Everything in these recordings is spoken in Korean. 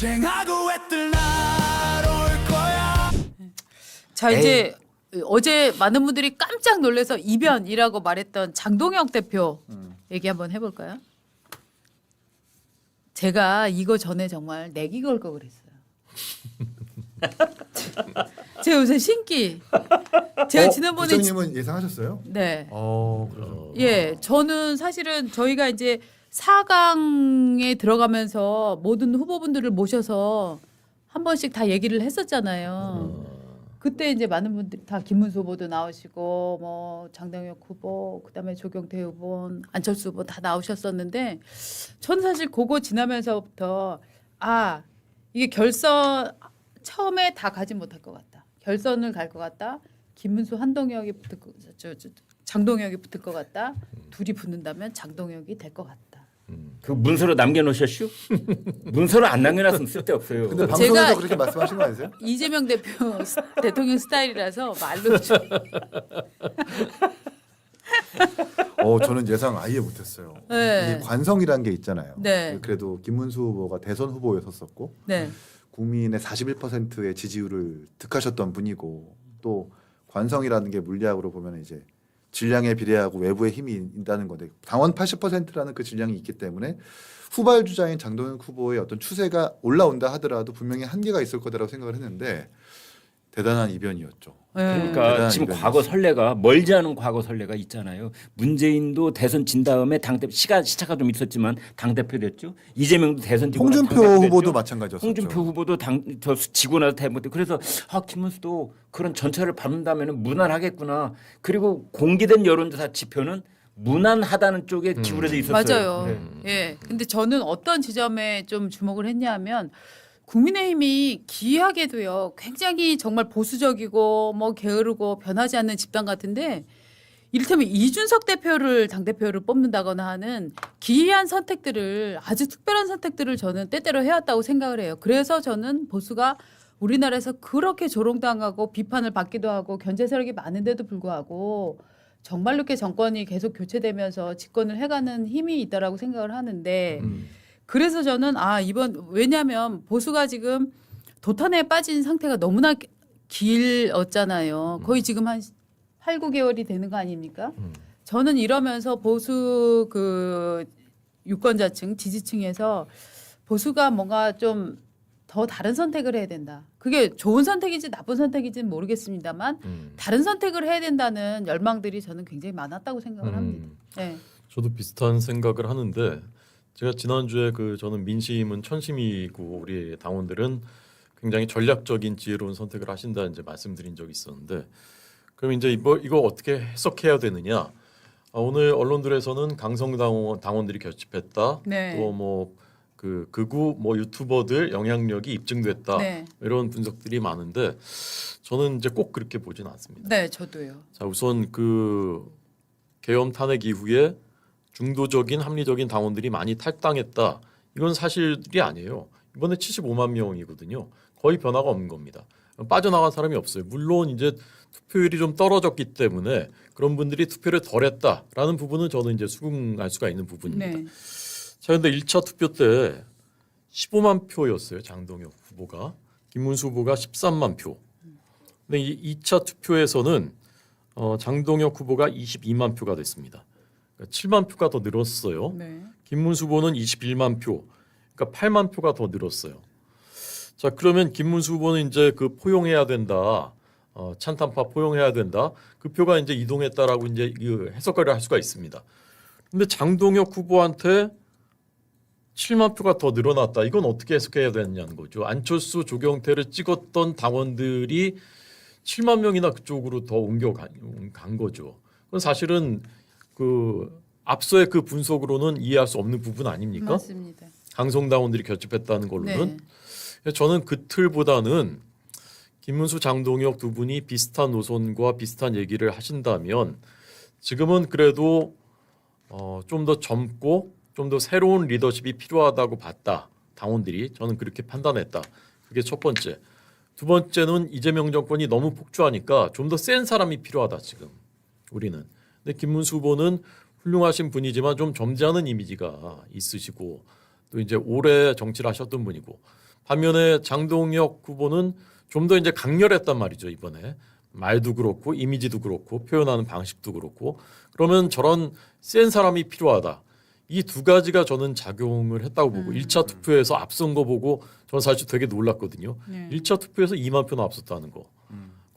쟁하고 애들 날올 거야 자 이제 어제 많은 분들이 깜짝 놀라서 이변이라고 말했던 장동혁 대표 얘기 한번 해볼까요? 제가 이거 전에 정말 내기 걸 거 그랬어요. 제가 요새 신기. 제가 어, 지난번에 지- 부장님은 예상하셨어요? 네. 어, 그래서 예, 저는 사실은 저희가 이제 4강에 들어가면서 모든 후보분들을 모셔서 한 번씩 다 얘기를 했었잖아요. 그때 이제 많은 분들이 다 김문수 후보도 나오시고 뭐 장동혁 후보, 그다음에 조경태 후보, 안철수 후보 다 나오셨었는데 저는 사실 그거 지나면서부터 아 이게 결선 처음에 다 가지 못할 것 같다. 결선을 갈 것 같다. 김문수, 한동혁이 붙을 저, 장동혁이 붙을 것 같다. 둘이 붙는다면 장동혁이 될 것 같다. 그 문서로 남겨놓으셨슈? 문서로 안 남겨놨으면 쓸데없어요. 근데 방송에서 제가- 그렇게 말씀하신 거 아니세요? 이재명 대표 스- 대통령 스타일이라서 말로 좀 어, 저는 예상 아예 못했어요. 네. 이 관성이라는 게 있잖아요. 네. 그래도 김문수 후보가 대선 후보였었고 네. 국민의 41%의 지지율을 득하셨던 분이고 또 관성이라는 게 물리학으로 보면 이제 질량에 비례하고 외부의 힘이 있다는 건데 당원 80%라는 그 질량이 있기 때문에 후발 주자인 장동혁 후보의 어떤 추세가 올라온다 하더라도 분명히 한계가 있을 거다라고 생각을 했는데 대단한 이변이었죠. 네. 그러니까 대단한 지금 이변이었어요. 과거 선례가 멀지 않은 과거 선례가 있잖아요. 문재인도 대선 진 다음에 당대 시간 시차가 좀 있었지만 당 대표 됐죠. 이재명도 대선 지고 나서 홍준표 당대표 됐죠. 후보도 마찬가지였었죠. 홍준표 후보도 당저 지고 나서 대못 그래서 아 김문수도 그런 전철을 밟는다면 무난하겠구나. 그리고 공개된 여론조사 지표는 무난하다는 쪽에 기울어져 있었어요. 맞아요. 네. 예. 근데 저는 어떤 지점에 좀 주목을 했냐면 국민의힘이 기이하게도요. 굉장히 정말 보수적이고 뭐 게으르고 변하지 않는 집단 같은데 이를테면 이준석 대표를 당 대표를 뽑는다거나 하는 기이한 선택들을 아주 특별한 선택들을 저는 때때로 해왔다고 생각을 해요. 그래서 저는 보수가 우리나라에서 그렇게 조롱당하고 비판을 받기도 하고 견제 세력이 많은데도 불구하고 정말로 이렇게 정권이 계속 교체되면서 집권을 해가는 힘이 있다라고 생각을 하는데 그래서 저는 아 이번 왜냐하면 보수가 지금 도탄에 빠진 상태가 너무나 기- 길었잖아요. 거의 지금 한 8, 9개월이 되는 거 아닙니까? 저는 이러면서 보수 그 유권자층 지지층에서 보수가 뭔가 좀 더 다른 선택을 해야 된다. 그게 좋은 선택인지 나쁜 선택인지는 모르겠습니다만 다른 선택을 해야 된다는 열망들이 저는 굉장히 많았다고 생각을 합니다. 네. 저도 비슷한 생각을 하는데 제가 지난주에 그 저는 민심은 천심이고 우리 당원들은 굉장히 전략적인 지혜로운 선택을 하신다 이제 말씀드린 적이 있었는데 그럼 이제 이거, 이거 어떻게 해석해야 되느냐 아, 오늘 언론들에서는 강성 당원 당원들이 결집했다 네. 또뭐그 극우 뭐 유튜버들 영향력이 입증됐다 네. 이런 분석들이 많은데 저는 이제 꼭 그렇게 보진 않습니다. 네, 저도요. 자 우선 그 계엄 탄핵 이후에 중도적인 합리적인 당원들이 많이 탈당했다. 이건 사실이 아니에요. 이번에 75만 명이거든요. 거의 변화가 없는 겁니다. 빠져나간 사람이 없어요. 물론 이제 투표율이 좀 떨어졌기 때문에 그런 분들이 투표를 덜 했다라는 부분은 저는 이제 수긍할 수가 있는 부분입니다. 네. 자, 근데 1차 투표 때 15만 표였어요. 장동혁 후보가. 김문수 후보가 13만 표. 근데 이 2차 투표에서는 어, 장동혁 후보가 22만 표가 됐습니다. 그러니까 7만 표가 더 늘었어요. 네. 김문수 후보는 21만 표. 그러니까 8만 표가 더 늘었어요. 자, 그러면 김문수 후보는 이제 그 포용해야 된다. 어, 찬탄파 포용해야 된다. 그 표가 이제 이동했다라고 이제 그 해석을 할 수가 있습니다. 근데 장동혁 후보한테 7만 표가 더 늘어났다. 이건 어떻게 해석해야 되느냐는 거죠. 안철수, 조경태를 찍었던 당원들이 7만 명이나 그쪽으로 더 옮겨간 간 거죠. 그건 사실은 그 앞서의 그 분석으로는 이해할 수 없는 부분 아닙니까? 맞습니다. 강성당원들이 결집했다는 걸로는 네. 저는 그 틀보다는 김문수 장동혁 두 분이 비슷한 노선과 비슷한 얘기를 하신다면 지금은 그래도 어, 좀 더 젊고 좀 더 새로운 리더십이 필요하다고 봤다 당원들이 저는 그렇게 판단했다 그게 첫 번째 두 번째는 이재명 정권이 너무 폭주하니까 좀 더 센 사람이 필요하다 지금 우리는 근데 김문수 후보는 훌륭하신 분이지만 좀 점잖은 이미지가 있으시고 또 이제 오래 정치를 하셨던 분이고 반면에 장동혁 후보는 좀 더 이제 강렬했단 말이죠 이번에 말도 그렇고 이미지도 그렇고 표현하는 방식도 그렇고 그러면 저런 센 사람이 필요하다. 이 두 가지가 저는 작용을 했다고 보고 일 1차 투표에서 앞선 거 보고 저는 사실 되게 놀랐거든요. 네. 일 1차 투표에서 2만 표나 앞섰다는 거.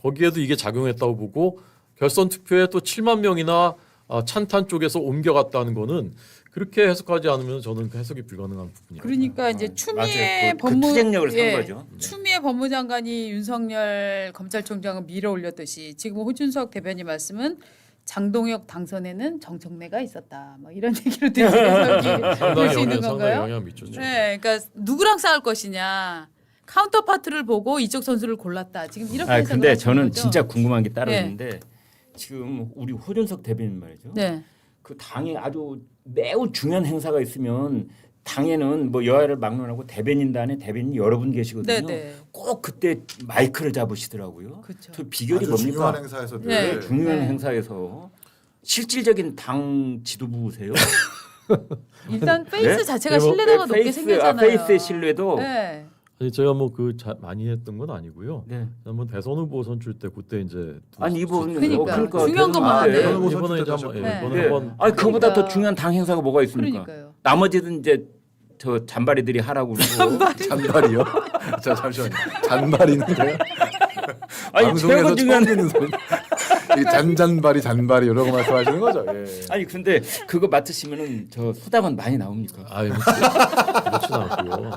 거기에도 이게 작용했다고 보고 결선 투표에 또 7만 명이나 아, 찬탄 쪽에서 옮겨갔다는 거는 그렇게 해석하지 않으면 저는 그 해석이 불가능한 부분이에요. 그러니까 이제 어, 추미애 맞아요. 그- 그 법무 투쟁력을 산 예, 거죠. 네. 추미애 법무장관이 윤석열 검찰총장을 밀어올렸듯이 지금 호준석 대변인 말씀은 장동혁 당선에는 정청래가 있었다. 뭐 이런 얘기로 상당히 될수 있는 영향, 상당히 건가요? 영향 미쳤죠. 네, 그러니까 누구랑 싸울 것이냐 카운터 파트를 보고 이쪽 선수를 골랐다. 지금 이렇게 아 해석을 근데 하시는 저는 거죠? 진짜 궁금한 게 따로 있는데 지금 우리 호준석 대변인 말이죠. 네. 그 당에 아주 매우 중요한 행사가 있으면 당에는 뭐 여야를 막론하고 대변인단에 대변인 여러 분 계시거든요. 네, 네. 꼭 그때 마이크를 잡으시더라고요. 그렇죠. 그 비결이 아주 뭡니까? 중요한 행사에서 늘 네. 중요한 네. 행사에서 실질적인 당 지도부세요. 일단 페이스 네? 자체가 네, 뭐, 신뢰도가 높게 페이스, 생겼잖아요. 아, 페이스의 신뢰도. 네. 아니 제가 뭐 그 많이 했던 건 아니고요. 네. 한번 대선 후보 선출 때 그때 이제 두- 아니 이분 그러니까. 중요한 것만 네. 하네. 대선 후보 이번에 선출 이제 때도 한번 예, 하셨고. 이번에 네. 한번 아니 그보다 그러니까. 더 중요한 당 행사가 뭐가 있습니까? 그러니까요. 나머지는 이제 저 잔바리들이 하라고 그러고 잔발이요? 자 잠시만요. 거요? 아니 방송에서 최고 중요한 듣는 소리. 잔잔발이 잔발이 이런 거 말씀하시는 거죠? 예. 아니 근데 그거 맡으시면은 저 수당은 많이 나옵니까? 아예 그렇진 않고요.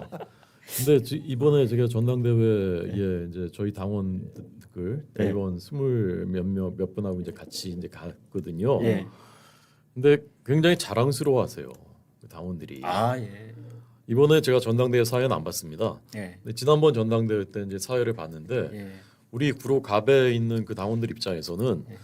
근데 지- 이번에 제가 전당대회에 이제 저희 당원들 네. 대의원 스물 몇몇 몇 분하고 이제 같이 이제 갔거든요. 예. 근데 굉장히 자랑스러워하세요 그 당원들이. 아 예. 이번에 제가 전당대회 사연 안 봤습니다. 예. 근데 지난번 전당대회 때 이제 사회를 봤는데 예. 우리 구로 갑에 있는 그 당원들 입장에서는 네.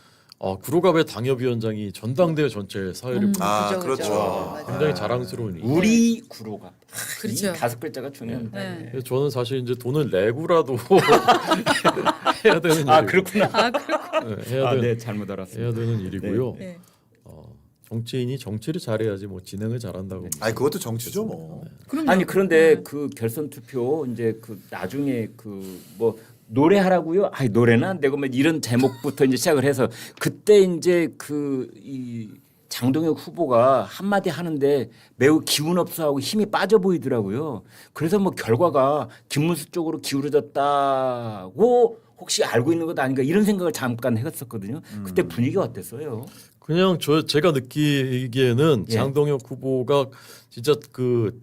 어, 구로갑의 당협위원장이 전당대회 전체 사회를 음, 아. 그렇죠. 맞아요. 굉장히 자랑스러운 일. 우리 구로가 아, 그렇죠. 이 다섯 글자가 중요합니다. 네. 예. 그래서 저는 사실 이제 돈을 내고라도 해야 되는 아 일이고, 그렇구나. 아, 그렇고. 네, 해야 아, 되는 네 잘못 알았습니다. 해야 되는 일이고요. 네. 어, 정치인이 정치를 잘해야지 뭐 진행을 잘한다고. 아니 그것도 정치죠 뭐. 그럼요. 아니 그런데 네. 그 결선 투표 이제 그 나중에 그 뭐 노래하라고요? 아니 노래는 안 되고 뭐 이런 제목부터 이제 시작을 해서 그때 이제 그 이 장동혁 후보가 한마디 하는데 매우 기운 없어하고 힘이 빠져 보이더라고요. 그래서 뭐 결과가 김문수 쪽으로 기울어졌다고 혹시 알고 있는 것 아닌가 이런 생각을 잠깐 했었거든요. 그때 분위기가 어땠어요? 그냥 저 제가 느끼기에는 예. 장동혁 후보가 진짜 그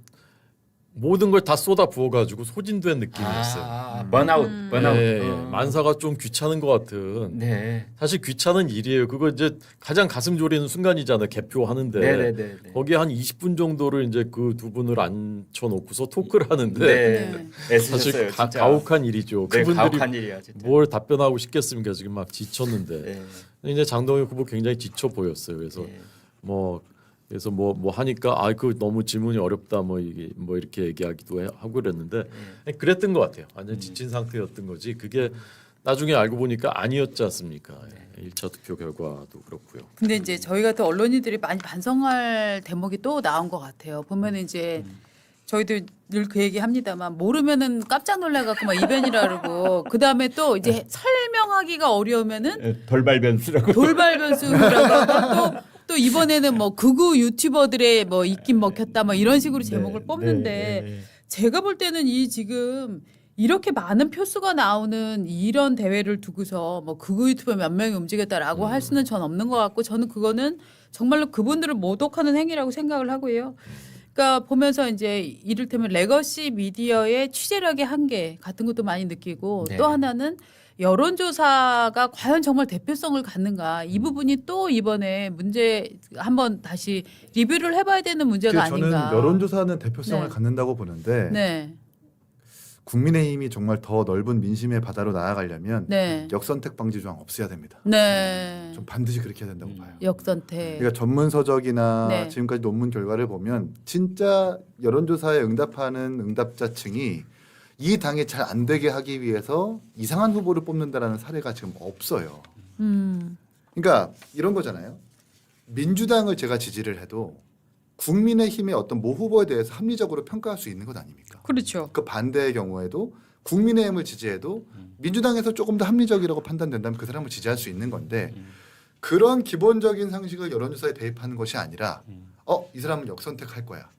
모든 걸 다 쏟아 부어가지고 소진된 느낌이었어요. 아, 번아웃, 음. 번아웃. 어. 만사가 좀 귀찮은 것 같은. 네. 사실 귀찮은 일이에요. 그거 이제 가장 가슴 졸이는 순간이잖아요. 개표하는데 네네네. 거기에 한 20분 정도를 이제 그 두 분을 앉혀놓고서 토크를 하는데 네. 애쓰셨어요. 사실 가, 진짜. 가혹한 일이죠. 네, 그분들이 가혹한 일이야 진짜. 뭘 답변하고 싶겠습니까? 지금 막 지쳤는데 네. 이제 장동혁 후보 굉장히 지쳐 보였어요. 그래서 네. 뭐 그래서 뭐뭐 하니까 아 그 너무 질문이 어렵다 뭐 이게 뭐 이렇게 얘기하기도 해- 하고 그랬는데 네. 그랬던 것 같아요. 완전 음. 지친 상태였던 거지. 그게 나중에 알고 보니까 아니었지 않습니까? 네. 일 1차 투표 결과도 그렇고요. 근데 이제 저희 같은 언론인들이 많이 반성할 대목이 또 나온 것 같아요. 보면 이제 저희도 늘그 얘기 합니다만 모르면은 깜짝 놀라갖고 막 이변이라 그러고 그 다음에 또 이제 설명하기가 어려우면은 네, 돌발 변수라고. 돌발 변수라고 하고 또, 또 이번에는 뭐 극우 유튜버들의 뭐 입김 먹혔다 뭐 이런 식으로 제목을 네, 뽑는데 네, 네. 제가 볼 때는 이 지금 이렇게 많은 표수가 나오는 이런 대회를 두고서 뭐 극우 유튜버 몇 명이 움직였다라고 할 수는 전 없는 것 같고 저는 그거는 정말로 그분들을 모독하는 행위라고 생각을 하고요. 그러니까 보면서 이제 이를테면 레거시 미디어의 취재력의 한계 같은 것도 많이 느끼고 네. 또 하나는 여론조사가 과연 정말 대표성을 갖는가 이 부분이 또 이번에 문제 한번 다시 리뷰를 해봐야 되는 문제가 저는 아닌가. 여론조사는 대표성을 네. 갖는다고 보는데 네, 국민의힘이 정말 더 넓은 민심의 바다로 나아가려면 네, 역선택 방지 조항 없애야 됩니다. 네. 좀 반드시 그렇게 해야 된다고 음. 봐요. 역선택. 그러니까 전문 서적이나 네. 지금까지 논문 결과를 보면 진짜 여론조사에 응답하는 응답자층이 이 당이 잘 안 되게 하기 위해서 이상한 후보를 뽑는다라는 사례가 지금 없어요. 음, 그러니까 이런 거잖아요. 민주당을 제가 지지를 해도 국민의힘의 어떤 모 후보에 대해서 합리적으로 평가할 수 있는 것 아닙니까? 그렇죠. 그 반대의 경우에도 국민의힘을 지지해도 민주당에서 조금 더 합리적이라고 판단된다면 그 사람을 지지할 수 있는 건데 그런 기본적인 상식을 여론조사에 대입하는 것이 아니라 어 이 사람은 역선택할 거야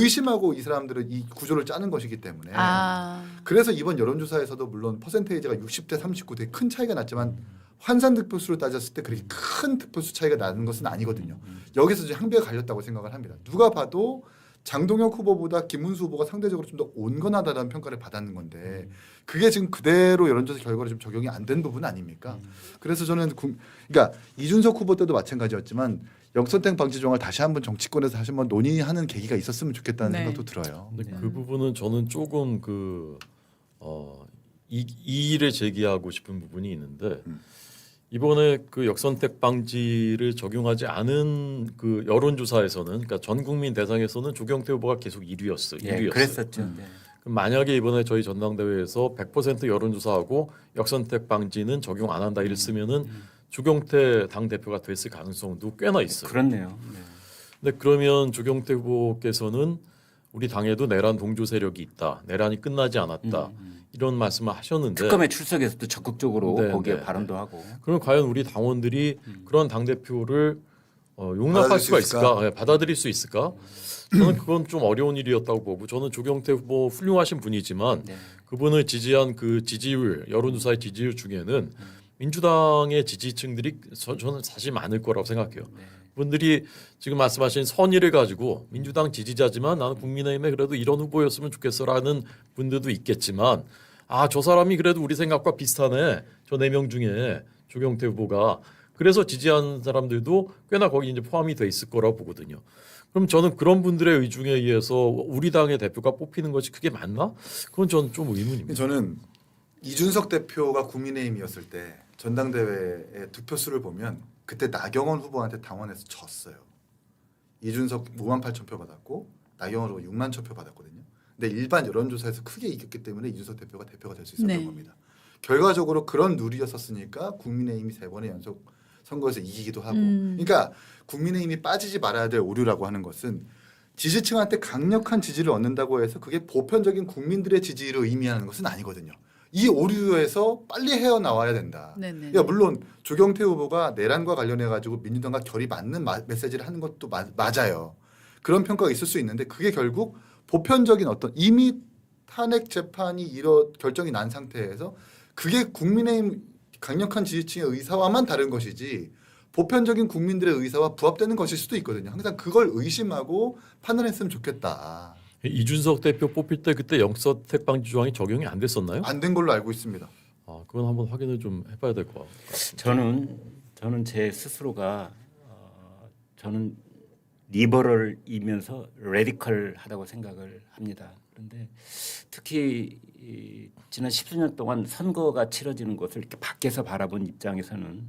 의심하고 이 사람들은 이 구조를 짜는 것이기 때문에 아. 그래서 이번 여론조사에서도 물론 퍼센테이지가 60대 39 되게 큰 차이가 났지만 환산 득표수로 따졌을 때 그렇게 큰 득표수 차이가 나는 것은 아니거든요. 여기서 이제 항배가 갈렸다고 생각을 합니다. 누가 봐도 장동혁 후보보다 김문수 후보가 상대적으로 좀 더 온건하다는 평가를 받았는 건데 그게 지금 그대로 여론조사 결과로 좀 적용이 안 된 부분 아닙니까? 그래서 저는 국- 그러니까 이준석 후보 때도 마찬가지였지만 역선택 방지 조항을 다시 한번 정치권에서 다시 한번 논의하는 계기가 있었으면 좋겠다는 네. 생각도 들어요. 근데 그 부분은 저는 조금 그 어, 이, 이의를 제기하고 싶은 부분이 있는데 음. 이번에 그 역선택 방지를 적용하지 않은 그 여론조사에서는 그러니까 전 국민 대상에서는 조경태 후보가 계속 1위였어요. 예, 1위였어요. 그랬었죠. 음. 네. 그럼 만약에 이번에 저희 전당대회에서 100% 여론조사하고 역선택 방지는 적용 안 한다 이랬으면은 조경태 당 대표가 됐을 가능성도 꽤나 있어요. 그렇네요. 네. 근데 그러면 조경태 후보께서는 우리 당에도 내란 동조 세력이 있다. 내란이 끝나지 않았다. 이런 말씀을 하셨는데 특검에 출석해서도 적극적으로 네, 거기에 네, 발언도 하고. 그럼 과연 우리 당원들이 그런 당 대표를 어, 용납할 수 수가 있을까? 있을까? 예, 받아들일 수 있을까? 저는 그건 좀 어려운 일이었다고 보고 저는 조경태 후보 훌륭하신 분이지만 네. 그분을 지지한 그 지지율 여론조사의 지지율 중에는 민주당의 지지층들이 저, 저는 사실 많을 거라고 생각해요. 분들이 지금 말씀하신 선의를 가지고 민주당 지지자지만 나는 국민의힘에 그래도 이런 후보였으면 좋겠어라는 분들도 있겠지만 아 저 사람이 그래도 우리 생각과 비슷하네 저 네 명 중에 조경태 후보가 그래서 지지한 사람들도 꽤나 거기 이제 포함이 돼 있을 거라고 보거든요. 그럼 저는 그런 분들의 의중에 의해서 우리 당의 대표가 뽑히는 것이 그게 맞나? 그건 저는 좀 의문입니다. 저는 이준석 대표가 국민의힘이었을 때 전당대회의 득표수를 보면 그때 나경원 후보한테 당원에서 졌어요. 이준석 5만 8천 표 받았고 나경원 후보 6만 천 표 받았거든요. 근데 일반 여론조사에서 크게 이겼기 때문에 이준석 대표가 대표가 될 수 있었던 네. 겁니다. 결과적으로 그런 누리였었으니까 국민의힘이 세 번의 연속 선거에서 이기기도 하고, 음. 그러니까 국민의힘이 빠지지 말아야 될 오류라고 하는 것은 지지층한테 강력한 지지를 얻는다고 해서 그게 보편적인 국민들의 지지를 의미하는 것은 아니거든요. 이 오류에서 빨리 헤어나와야 된다. 네네. 그러니까 물론 조경태 후보가 내란과 관련해 가지고 민주당과 결이 맞는 마- 메시지를 하는 것도 마- 맞아요. 그런 평가가 있을 수 있는데 그게 결국 보편적인 어떤 이미 탄핵 재판이 이뤄 결정이 난 상태에서 그게 국민의힘 강력한 지지층의 의사와만 다른 것이지 보편적인 국민들의 의사와 부합되는 것일 수도 있거든요. 항상 그걸 의심하고 판단했으면 좋겠다. 이준석 대표 뽑힐 때 그때 영선택 방지 조항이 적용이 안 됐었나요? 안 된 걸로 알고 있습니다. 아, 그건 한번 확인을 좀 해봐야 될 것 같습니다. 저는 저는 제 스스로가 어, 저는 리버럴이면서 레디컬하다고 생각을 합니다. 그런데 특히 이 지난 십수 년 동안 선거가 치러지는 것을 이렇게 밖에서 바라본 입장에서는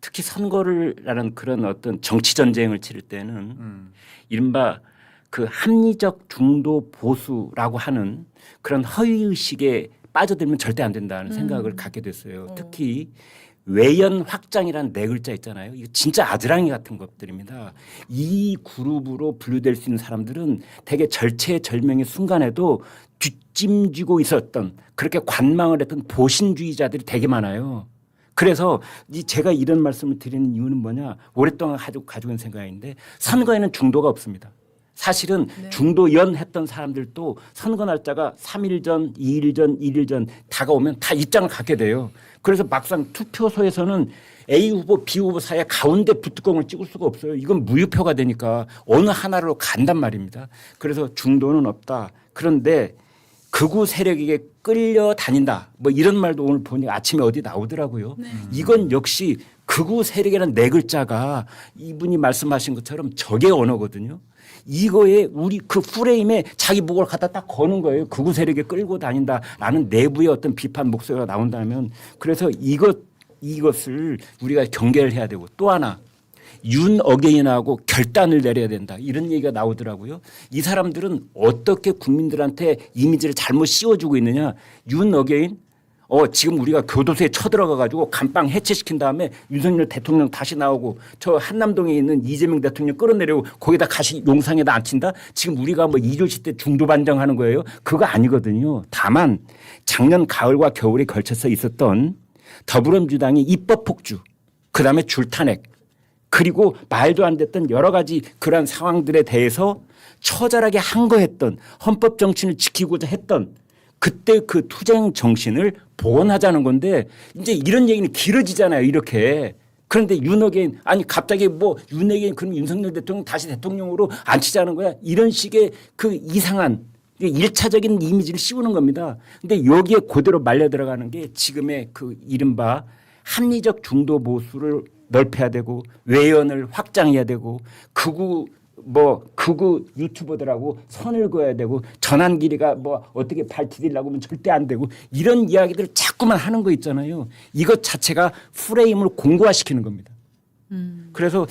특히 선거를라는 그런 어떤 정치 전쟁을 치를 때는 음. 이른바 그 합리적 중도 보수라고 하는 그런 허위 의식에 빠져들면 절대 안 된다는 음. 생각을 갖게 됐어요. 어. 특히 외연 확장이라는 네 글자 있잖아요. 이거 진짜 아드랑이 같은 것들입니다. 이 그룹으로 분류될 수 있는 사람들은 되게 절체절명의 순간에도 뒷짐지고 있었던 그렇게 관망을 했던 보신주의자들이 되게 많아요. 그래서 이 제가 이런 말씀을 드리는 이유는 뭐냐 오랫동안 가지고 가지고 있는 생각인데 선거에는 중도가 없습니다. 사실은 네. 중도연 했던 사람들도 선거 날짜가 3일 전, 2일 전, 1일 전 다가오면 다 입장을 갖게 돼요. 그래서 막상 투표소에서는 A 후보, B 후보 사이에 가운데 부뚜껑을 찍을 수가 없어요. 이건 무효표가 되니까 어느 하나로 간단 말입니다. 그래서 중도는 없다. 그런데 극우 세력에게 끌려 다닌다. 뭐 이런 말도 오늘 보니 아침에 어디 나오더라고요. 네. 이건 역시 극우 세력이라는 네 글자가 이분이 말씀하신 것처럼 적의 언어거든요. 이거에 우리 그 프레임에 자기 목을 갖다 딱 거는 거예요. 극우 세력에 끌고 다닌다라는 내부의 어떤 비판 목소리가 나온다면 그래서 이것 이것을 우리가 경계를 해야 되고 또 하나 윤 어게인하고 결단을 내려야 된다 이런 얘기가 나오더라고요. 이 사람들은 어떻게 국민들한테 이미지를 잘못 씌워주고 있느냐? 윤 어게인 어 지금 우리가 교도소에 쳐들어가 가지고 감방 해체시킨 다음에 윤석열 대통령 다시 나오고 저 한남동에 있는 이재명 대통령 끌어내려고 거기다 가시 용상에다 앉힌다. 지금 우리가 뭐 이조시 때 중도 반정하는 거예요. 그거 아니거든요. 다만 작년 가을과 겨울에 걸쳐서 있었던 더불어민주당의 입법 폭주, 그 다음에 줄탄핵, 그리고 말도 안 됐던 여러 가지 그러한 상황들에 대해서 처절하게 항거했던 헌법 정신을 지키고자 했던 그때 그 투쟁 정신을 복원하자는 건데 이제 이런 얘기는 길어지잖아요 이렇게 그런데 윤석열 아니 갑자기 뭐 윤석열 그럼 윤석열 대통령 다시 대통령으로 앉히자는 거야 이런 식의 그 이상한 일차적인 이미지를 씌우는 겁니다. 근데 여기에 그대로 말려 들어가는 게 지금의 그 이른바 합리적 중도 보수를 넓혀야 되고 외연을 확장해야 되고 극우 뭐 극우 유튜버들하고 선을 그어야 되고 전환 길이가 뭐 어떻게 발디디려고 하면 절대 안 되고 이런 이야기들 자꾸만 하는 거 있잖아요. 이것 자체가 프레임을 공고화시키는 겁니다. 그래서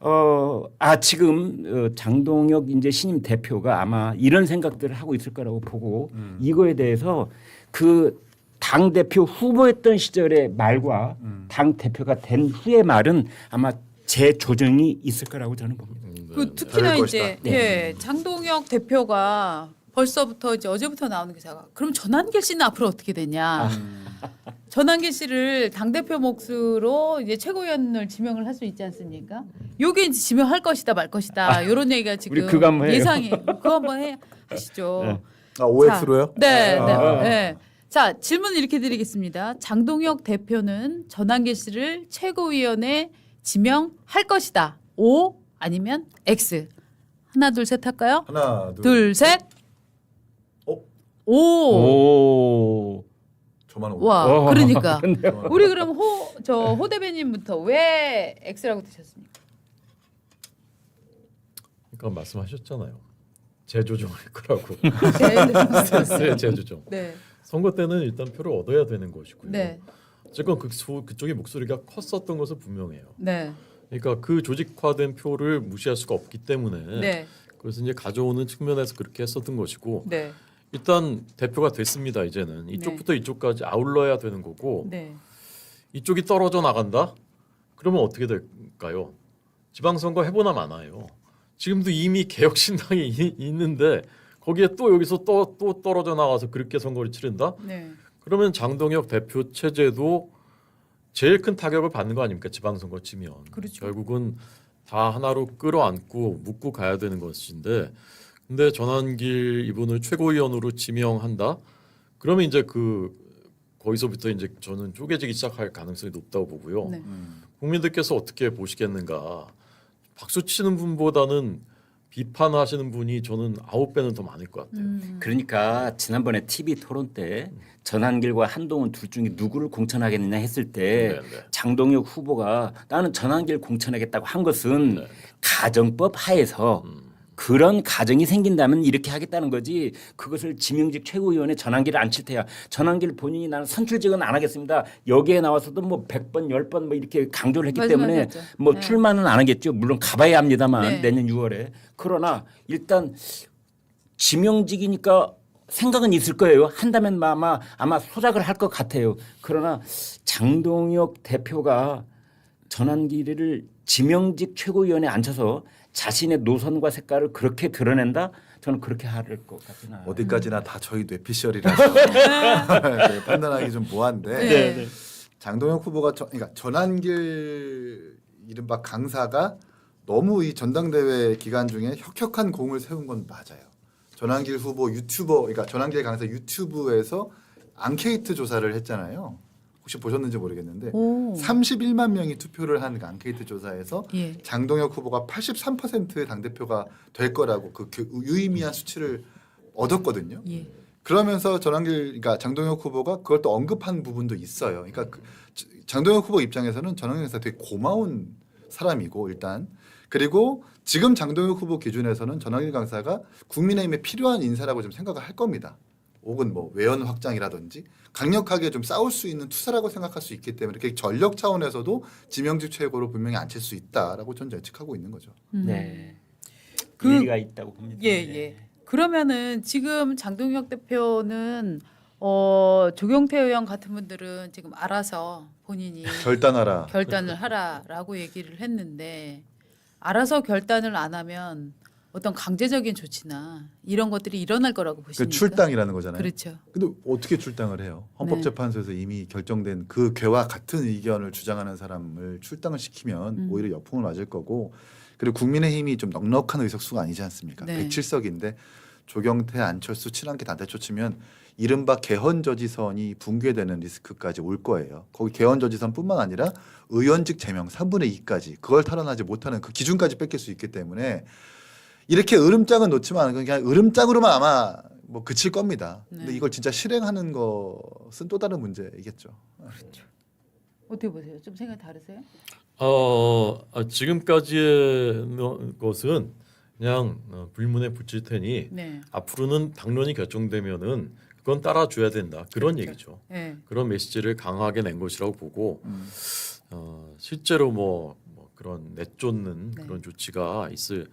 어, 아 지금 어, 장동혁 이제 신임 대표가 아마 이런 생각들을 하고 있을 거라고 보고 이거에 대해서 그 당 대표 후보였던 시절의 말과 당 대표가 된 후의 말은 아마 재조정이 있을 거라고 저는 봅니다. 그 특히나 이제 것이다. 예, 장동혁 대표가 벌써부터 이제 어제부터 나오는 기사가 그럼 전환길 씨는 앞으로 어떻게 되냐? 전환길 씨를 당 대표 몫으로 이제 최고위원을 지명을 할 수 있지 않습니까? 요게 이제 지명할 것이다 말 것이다 이런 얘기가 지금 우리 그거 한번 해요. 예상이 그거 한번 해 하시죠. 네. 아 OX로요? 네, 네, 아. 네. 자 질문 이렇게 드리겠습니다. 장동혁 대표는 전환길 씨를 최고위원에 지명할 것이다. O 아니면 X. 하나 둘 셋 할까요? 하나 둘, 둘 셋. 어? 오. 오. 저만 오. 와 어, 그러니까 저만 우리 그럼 호 저 호 대변인부터 왜 X라고 드셨습니까? 그러니까 말씀하셨잖아요. 재조정할 거라고. 네, 네, 재조정. 네, 선거 때는 일단 표를 얻어야 되는 것이고요. 네, 어쨌건 그 소- 그쪽의 목소리가 컸었던 것은 분명해요. 네, 그러니까 그 조직화된 표를 무시할 수가 없기 때문에 네, 그래서 이제 가져오는 측면에서 그렇게 했었던 것이고 네, 일단 대표가 됐습니다. 이제는 이쪽부터 이쪽까지 아울러야 되는 거고 네. 이쪽이 떨어져 나간다? 그러면 어떻게 될까요? 지방선거 해보나 마나요. 지금도 이미 개혁신당이 이- 있는데 거기에 또 여기서 또, 또 떨어져 나가서 그렇게 선거를 치른다? 네. 그러면 장동혁 대표 체제도 제일 큰 타격을 받는 거 아닙니까? 지방선거 치면. 그렇죠. 결국은 다 하나로 끌어안고 묶고 가야 되는 것인데 근데 전환길 이분을 최고위원으로 지명한다? 그러면 이제 그 거기서부터 이제 저는 쪼개지기 시작할 가능성이 높다고 보고요. 네. 음. 국민들께서 어떻게 보시겠는가? 박수 치는 분보다는 비판하시는 분이 저는 아홉 배는 더 많을 것 같아요. 음. 그러니까 지난번에 TV 토론 때 전한길과 한동훈 둘 중에 누구를 공천하겠느냐 했을 때 네, 네. 장동혁 후보가 나는 전한길 공천하겠다고 한 것은 네. 가정법 하에서 그런 가정이 생긴다면 이렇게 하겠다는 거지 그것을 지명직 최고위원회 전환기를 안 칠 테야 전환기를 본인이 나는 선출직은 안 하겠습니다 여기에 나와서도 뭐 100번 10번 뭐 이렇게 강조를 했기 때문에 말씀하셨죠. 뭐 네. 출마는 안 하겠죠 물론 가봐야 합니다만 네. 내년 6월에 그러나 일단 지명직이니까 생각은 있을 거예요. 한다면 아마 아마 소작을 할 것 같아요. 그러나 장동혁 대표가 전환기를 지명직 최고위원에 앉혀서 자신의 노선과 색깔을 그렇게 드러낸다? 저는 그렇게 하를 것 같지는 않아요. 어디까지나 다 저희 뇌피셜이라서 네, 판단하기 좀 뭐한데 네. 장동혁 후보가 저, 그러니까 전환길 이른바 강사가 너무 이 전당대회 기간 중에 혁혁한 공을 세운 건 맞아요. 전환길 후보 유튜버 그러니까 전환길 강사 유튜브에서 앙케이트 조사를 했잖아요. 혹시 보셨는지 모르겠는데 오. 31만 명이 투표를 한그 앙케이트 조사에서 예. 장동혁 후보가 83%의 당 대표가 될 거라고 그 교- 유의미한 수치를 얻었거든요. 예. 그러면서 전환길 그러니까 장동혁 후보가 그걸 또 언급한 부분도 있어요. 그러니까 그 장동혁 후보 입장에서는 전환길 강사 되게 고마운 사람이고 일단 그리고 지금 장동혁 후보 기준에서는 전환길 강사가 국민의힘에 필요한 인사라고 좀 생각을 할 겁니다. 혹은 뭐 외연 확장이라든지 강력하게 좀 싸울 수 있는 투사라고 생각할 수 있기 때문에 이렇게 전력 차원에서도 지명직 최고로 분명히 앉힐 수 있다라고 전 예측하고 있는 거죠. 음. 네. 그- 일리가 있다고 봅니다. 예, 네. 예. 그러면은 지금 장동혁 대표는 어, 조경태 의원 같은 분들은 지금 알아서 본인이 결단하라. 결단을 하라라고 얘기를 했는데 알아서 결단을 안 하면 어떤 강제적인 조치나 이런 것들이 일어날 거라고 그 보십니까? 출당이라는 거잖아요. 그렇죠. 근데 어떻게 출당을 해요? 헌법재판소에서 이미 결정된 그 괴와 같은 의견을 주장하는 사람을 출당을 시키면 음. 오히려 역풍을 맞을 거고 그리고 국민의힘이 좀 넉넉한 의석수가 아니지 않습니까? 네. 107석인데 조경태, 안철수 친한계 단체 쫓으면 이른바 개헌 저지선이 붕괴되는 리스크까지 올 거예요. 거기 개헌 저지선뿐만 아니라 의원직 제명 3분의 2까지 그걸 탈환하지 못하는 그 기준까지 뺏길 수 있기 때문에 이렇게 으름장은 놓지만 그냥 으름장으로만 아마 뭐 그칠 겁니다. 근데 네. 이걸 진짜 실행하는 것은 또 다른 문제이겠죠. 어떻게 보세요? 좀 생각 다르세요? 어, 아, 지금까지의 너- 것은 그냥 어, 불문에 붙일 테니 네. 앞으로는 당론이 결정되면은 그건 따라줘야 된다 그런 그렇죠. 얘기죠. 네. 그런 메시지를 강하게 낸 것이라고 보고 음. 어, 실제로 뭐, 뭐 그런 내쫓는 네. 그런 조치가 있을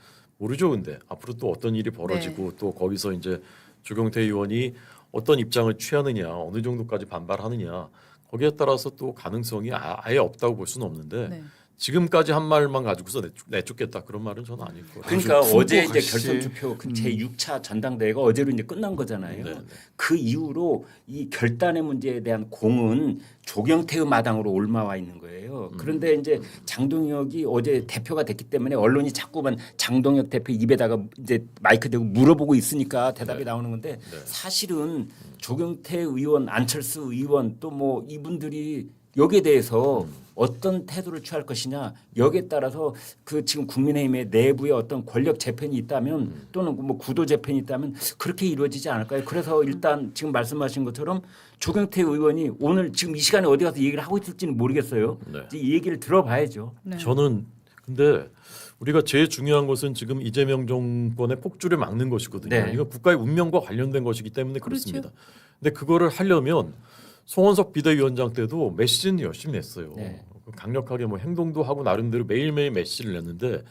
모르죠. 근데 앞으로 또 어떤 일이 벌어지고 네. 또 거기서 이제 조경태 의원이 어떤 입장을 취하느냐 어느 정도까지 반발하느냐 거기에 따라서 또 가능성이 아- 아예 없다고 볼 수는 없는데 네. 지금까지 한 말만 가지고서 내쫓, 내쫓 겠다 그런 말은 저는 아닐 거예요. 그러니까 어제 이제 결선 투표 그 제 6차 전당대회가 어제로 이제 끝난 거잖아요. 네, 네. 그 이후로 이 결단의 문제에 대한 공은 조경태의 마당으로 올라와 있는 거예요. 음. 그런데 이제 장동혁이 어제 대표가 됐기 때문에 언론이 자꾸만 장동혁 대표 입에다가 이제 마이크 대고 물어보고 있으니까 대답이 네. 나오는 건데 네. 사실은 조경태 의원, 안철수 의원 또 뭐 이분들이 여기에 대해서 음. 어떤 태도를 취할 것이냐 여기에 따라서 그 지금 국민의힘의 내부에 어떤 권력 재편이 있다면 음. 또는 뭐 구도 재편이 있다면 그렇게 이루어지지 않을까요? 그래서 일단 지금 말씀하신 것처럼 조경태 의원이 오늘 지금 이 시간에 어디 가서 얘기를 하고 있을지는 모르겠어요. 네. 이제 이 얘기를 들어봐야죠. 네. 저는 근데 우리가 제일 중요한 것은 지금 이재명 정권의 폭주를 막는 것이거든요. 네. 이건 국가의 운명과 관련된 것이기 때문에 그렇죠. 그렇습니다. 근데 그거를 하려면 송원석 비대위원장 때도 메시지는 열심히 냈어요. 네. 강력하게 뭐 행동도 하고 나름대로 매일매일 메시지를 냈는데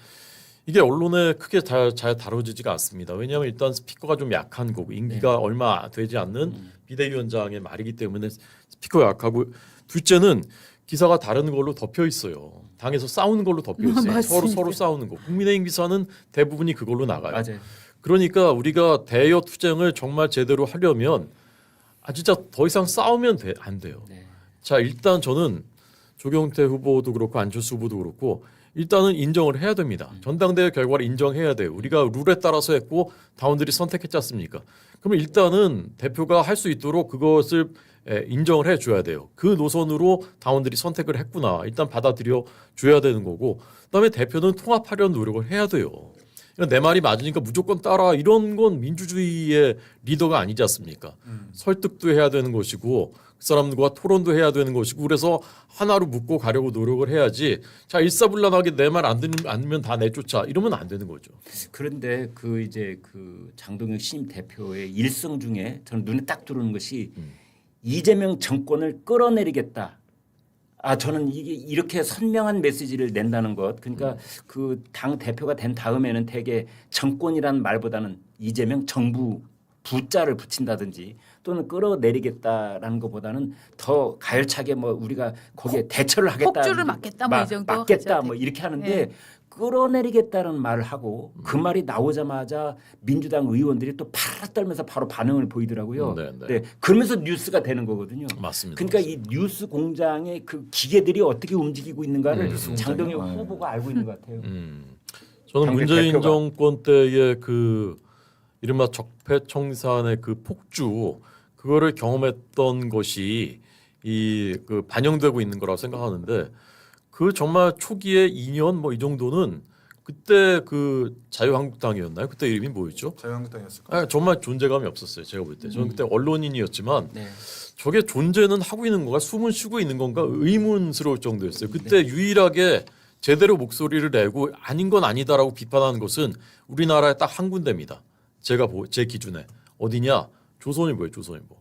이게 언론에 크게 잘, 잘 다뤄지지가 않습니다. 왜냐하면 일단 스피커가 좀 약한 거고 임기가 네. 얼마 되지 않는 음. 비대위원장의 말이기 때문에 스피커가 약하고 둘째는 기사가 다른 걸로 덮여 있어요. 당에서 싸우는 걸로 덮여 있어요. 서로. 서로 싸우는 거. 국민의힘 기사는 대부분이 그걸로 나가요. 맞아요. 그러니까 우리가 대여 투쟁을 정말 제대로 하려면 아 진짜 더 이상 싸우면 돼, 안 돼요. 네. 자 일단 저는 조경태 후보도 그렇고 안철수 후보도 그렇고 일단은 인정을 해야 됩니다. 전당대회 결과를 인정해야 돼요. 우리가 룰에 따라서 했고 당원들이 선택했지 않습니까? 그러면 일단은 대표가 할 수 있도록 그것을 에, 인정을 해줘야 돼요. 그 노선으로 당원들이 선택을 했구나. 일단 받아들여 줘야 되는 거고, 그다음에 대표는 통합하려는 노력을 해야 돼요. 내 말이 맞으니까 무조건 따라 이런 건 민주주의의 리더가 아니지 않습니까? 설득도 해야 되는 것이고 그 사람들과 토론도 해야 되는 것이고 그래서 하나로 묶고 가려고 노력을 해야지 자 일사불란하게 내 말 안 듣는 다 내쫓아 이러면 안 되는 거죠. 그런데 그 이제 그 장동혁 신임 대표의 일성 중에 저는 눈에 딱 들어오는 것이 음. 이재명 정권을 끌어내리겠다. 아 저는 이게 이렇게 선명한 메시지를 낸다는 것 그러니까 그 당 대표가 된 다음에는 대개 정권이라는 말보다는 이재명 정부 부자를 붙인다든지 또는 끌어내리겠다라는 것보다는 더 가열차게 뭐 우리가 거기에 대처를 하겠다 폭주를 막겠다 뭐이 막- 정도 막겠다 뭐 돼. 이렇게 하는데 네. 끌어내리겠다는 말을 하고 그 음. 말이 나오자마자 민주당 의원들이 또 팔아 떨면서 바로 반응을 보이더라고요. 네, 네. 그러면서 뉴스가 되는 거거든요. 맞습니다. 그러니까 이 뉴스 공장의 그 기계들이 어떻게 움직이고 있는가를 음. 장동혁 공장이요? 후보가 알고 있는 것 같아요. 음. 저는 문재인 대표가. 정권 때의 그 이른바 적폐청산의 그 폭주 그거를 경험했던 것이 이 그 반영되고 있는 거라고 생각하는데 그 정말 초기에 2년 뭐 이 정도는 그때 그 자유한국당이었나요? 그때 이름이 뭐였죠? 자유한국당이었을까? 아, 정말 존재감이 없었어요. 제가 볼 때. 저는 그때 언론인이었지만 네. 저게 존재는 하고 있는 건가 숨은 쉬고 있는 건가 의문스러울 정도였어요. 그때 유일하게 제대로 목소리를 내고 아닌 건 아니다라고 비판하는 것은 우리나라에 딱 한 군데입니다. 제가 보, 제 기준에 어디냐 조선일보예요. 조선일보.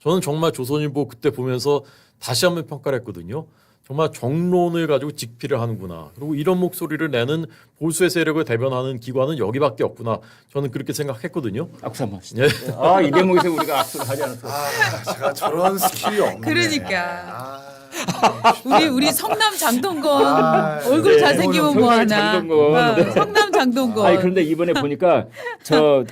저는 정말 조선일보 그때 보면서 다시 한번 평가를 했거든요. 정말 정론을 가지고 직피를 하는구나. 그리고 이런 목소리를 내는 보수의 세력을 대변하는 기관은 여기밖에 없구나. 저는 그렇게 생각했거든요. 악수 한번 하시죠. 예. 아, 이 대목에서 우리가 악수를 하지 않았어요. 아, 제가 저런 스킬이 없네. 그러니까. 아, 우리 우리 성남 장동건 아, 얼굴 네. 잘생기면 뭐 성남 하나. 장동건. 어, 네. 성남 장동건. 아니 그런데 이번에 보니까 저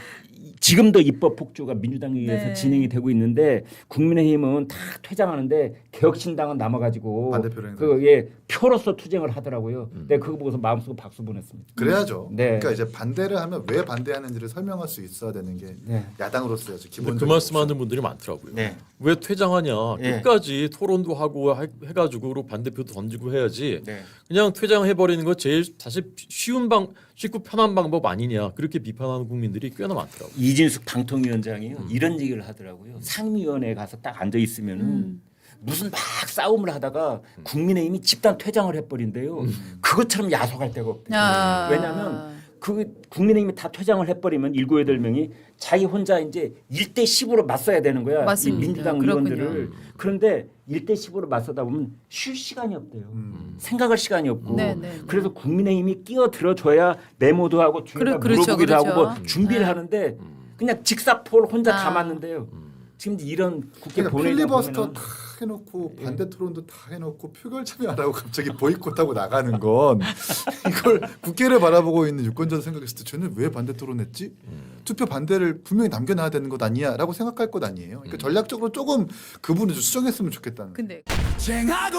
지금도 입법 폭주가 민주당에 의해서 네. 진행이 되고 있는데 국민의힘은 다 퇴장하는데 개혁신당은 남아가지고 반대표로 행사. 그예 표로서 투쟁을 하더라고요. 내가 그거 보고서 마음속으로 박수 보냈습니다. 그래야죠. 네. 그러니까 이제 반대를 하면 왜 반대하는지를 설명할 수 있어야 되는 게 네. 야당으로서야죠. 근데 기본 그 말씀하는 분들이 많더라고요. 네. 왜 퇴장하냐? 예. 끝까지 토론도 하고 해- 해가지고 반대표도 던지고 해야지. 네. 그냥 퇴장해 버리는 거 제일 사실 쉬운 방 쉽고 편한 방법 아니냐 그렇게 비판하는 국민들이 꽤나 많더라고요. 이진숙 방통위원장이요 음. 이런 얘기를 하더라고요. 상임위원회에 가서 딱 앉아 있으면은 음. 무슨 막 싸움을 하다가 국민의힘이 집단 퇴장을 해버린대요. 그것처럼 야속할 데가 없대요. 아. 왜냐하면 그 국민의힘이 다 퇴장을 해버리면 일곱 여덟 명이 자기 혼자 이제 1대 10으로 맞서야 되는 거야. 이 맞습니다. 민주당 그렇군요. 의원들을. 그런데 1대 10으로 맞서다 보면 쉴 시간이 없대요. 음. 생각할 시간이 없고. 네, 네, 네. 그래서 국민의힘이 끼어들어 줘야 메모도 하고 그래, 그렇죠, 물어보기도 그렇죠. 하고 뭐 준비를 네. 하는데 그냥 직사포를 혼자 아. 다 맞는데요. 지금 이런 국회 그러니까 본회의 필리버스터 다 해놓고 예. 반대 토론도 다 해놓고 표결 참여 안 하고 갑자기 보이콧하고 나가는 건 이걸 국회를 바라보고 있는 유권자 생각했을 때 쟤는 왜 반대 토론했지? 투표 반대를 분명히 남겨놔야 되는 것 아니야라고 생각할 것 아니에요. 그러니까 전략적으로 조금 그 부분을 좀 수정했으면 좋겠다는. 근데 쟁하고